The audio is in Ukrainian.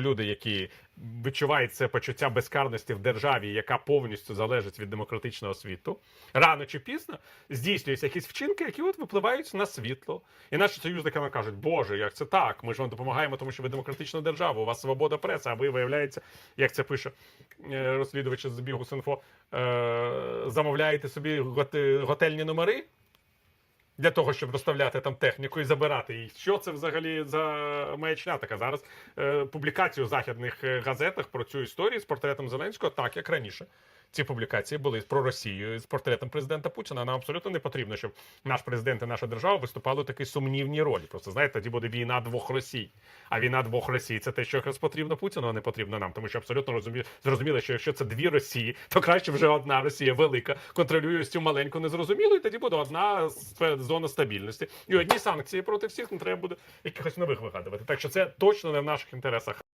люди, які відчувають це почуття безкарності в державі, яка повністю залежить від демократичного світу, рано чи пізно здійснюються якісь вчинки, які от випливають на світло. І наші союзники нам кажуть, Боже, як це так? Ми ж вам допомагаємо, тому що ви демократична держава, у вас свобода преси, а ви виявляється, як це пише е, розслідувач з бігу Синфо, е, замовляєте собі готельні номери. Для того, щоб розставляти там техніку і забирати її. Що це взагалі за маячня така? Зараз е, публікацію у західних е, газетах про цю історію з портретом Зеленського, так як раніше. Ці публікації були про Росію з портретом президента Путіна. Нам абсолютно не потрібно, щоб наш президент і наша держава виступали у такій сумнівній ролі. Просто знаєте, тоді буде війна двох Росій. А війна двох Росій це те, що якраз потрібно Путіну, а не потрібно нам. Тому що абсолютно розумі... зрозуміло, що якщо це дві Росії, то краще вже одна Росія велика контролює цю маленьку незрозумілу, і тоді буде одна зона стабільності. І одні санкції проти всіх не треба буде якихось нових вигадувати. Так що це точно не в наших інтересах.